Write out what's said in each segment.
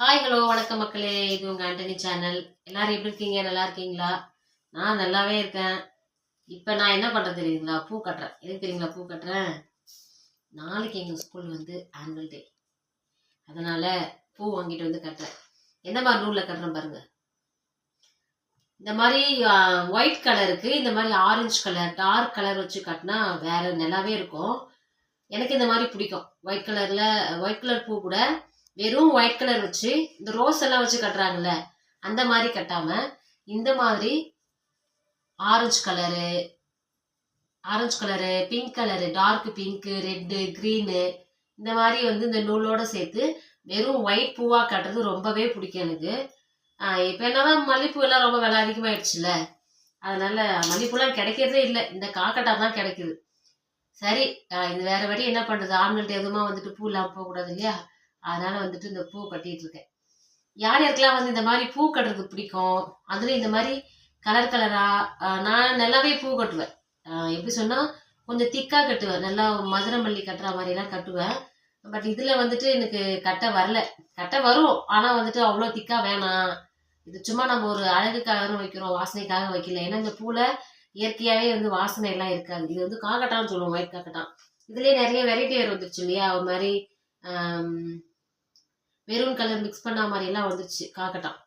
Hi hello வணக்கம் மக்களே. இது உங்கள் ஆண்டனி சேனல் எல்லாரும் எப்படி இருக்கீங்க? நல்லா இருக்கீங்களா? நான் நல்லாவே இருக்கேன். இப்போ நான் என்ன பண்ணுறது தெரியுங்களா? பூ கட்டுறேன். எதுக்கு தெரியுங்களா பூ கட்டுறேன்? நாளைக்கு எங்கள் ஸ்கூல் வந்து ஆனுவல் டே அதனால் பூ வாங்கிட்டு வந்து கட்டுறேன். எந்த மாதிரி நூலில் கட்டுறேன் பாருங்க. இந்த மாதிரி ஒயிட் கலருக்கு இந்த மாதிரி ஆரஞ்சு கலர் டார்க் கலர் வச்சு கட்டினா வேற நல்லாவே இருக்கும். எனக்கு இந்த மாதிரி பிடிக்கும். ஒயிட் கலரில் ஒயிட் கலர் பூ கூட வெறும் ஒயிட் கலர் வச்சு இந்த ரோஸ் எல்லாம் வச்சு கட்டுறாங்கல்ல அந்த மாதிரி கட்டாம இந்த மாதிரி orange colour orange colour pink colour dark pink red green இந்த மாதிரி வந்து இந்த நூலோட சேர்த்து வெறும் ஒயிட் பூவாக கட்டுறது ரொம்பவே பிடிக்கும் எனக்கு. இப்போ என்னன்னா மல்லிப்பூ எல்லாம் ரொம்ப விலை அதிகமாயிடுச்சுல அதனால மல்லிப்பூலாம் கிடைக்கிறதே இல்லை. இந்த காக்கட்டா தான் கிடைக்குது. சரி இது வேற வழி என்ன பண்ணுறது ஆண்கள்ட்ட எதுவுமா வந்துட்டு பூ இல்லாமல் போகக்கூடாது இல்லையா? அதனால வந்துட்டு இந்த பூ கட்டிட்டு இருக்கேன். யார் யாருக்கெல்லாம் வந்து இந்த மாதிரி பூ கட்டுறது பிடிக்கும்? அதுல இந்த மாதிரி கலர் கலரா நான் நல்லாவே பூ கட்டுவேன். எப்படி சொன்னா கொஞ்சம் திக்கா கட்டுவேன். நல்லா மதுரை மல்லி கட்டுற மாதிரி எல்லாம் கட்டுவேன். பட் இதுல வந்துட்டு எனக்கு கட்ட வரல. கட்ட வரும். ஆனா வந்துட்டு அவ்வளோ திக்கா வேணாம். இது சும்மா நம்ம ஒரு அழகுக்காக வைக்கிறோம் வாசனைக்காக வைக்கல. ஏன்னா இந்த பூல இயற்கையாவே வந்து வாசனை எல்லாம் இருக்காது. இது வந்து காக்கட்டான்னு சொல்லுவோம் ஒயிட் காக்கட்டான் இதுலயே நிறைய வெரைட்டி வேறு வந்துருச்சு இல்லையா? ஒரு மாதிரி மெரூன் கலர் மிக்ஸ் பண்ண மாதிரி எல்லாம் வந்துருச்சு காக்கட்டான்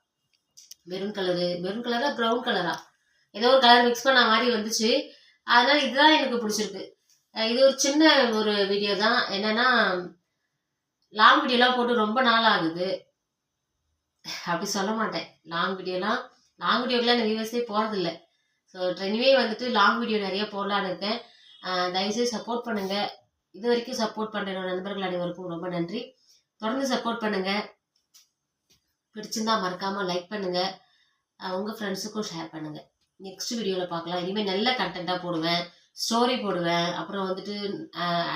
மெரூன் கலரு மெரூன் கலரா ப்ரௌன் கலரா? ஏதோ ஒரு கலர் மிக்ஸ் பண்ண மாதிரி வந்துச்சு. அதனால இதுதான் எனக்கு பிடிச்சிருக்கு. இது ஒரு சின்ன ஒரு வீடியோ தான். என்னன்னா லாங் வீடியோலாம் போட்டு ரொம்ப நாள் ஆகுது. அப்படி சொல்ல மாட்டேன். லாங் வீடியோலாம் லாங் வீடியோக்கெலாம் நான் வியூவர்ஸே போகிறதில்ல ஸோ ட்ரெனிவே வந்துட்டு லாங் வீடியோ நிறைய போடலான்னு இருக்கேன். தயவுசெய்து சப்போர்ட் பண்ணுங்கள் இது வரைக்கும் சப்போர்ட் பண்ணுற நண்பர்கள் அனைவருக்கும் ரொம்ப நன்றி. தொடர்ந்து சப்போர்ட் பண்ணுங்க. பிடிச்சிருந்தா மறக்காம லைக் பண்ணுங்க. உங்கள் உங்க ஃப்ரெண்ட்ஸுக்கும் ஷேர் பண்ணுங்க. நெக்ஸ்ட் வீடியோவில் பார்க்கலாம். இனிமேல் நல்ல கண்டென்ட்டாக போடுவேன். ஸ்டோரி போடுவேன். அப்புறம் வந்துட்டு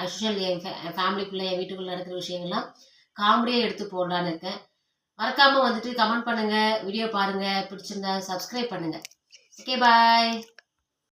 அஸ்யூஷுவல் என் ஃபேமிலிக்குள்ளே என் வீட்டுக்குள்ளே நடக்கிற விஷயங்கள்லாம் காமெடியாக எடுத்து போடலான்னு இருக்கேன். மறக்காமல் வந்துட்டு கமெண்ட் பண்ணுங்கள் வீடியோ பாருங்கள் பிடிச்சிருந்தா சப்ஸ்கிரைப் பண்ணுங்கள் ஓகே பாய்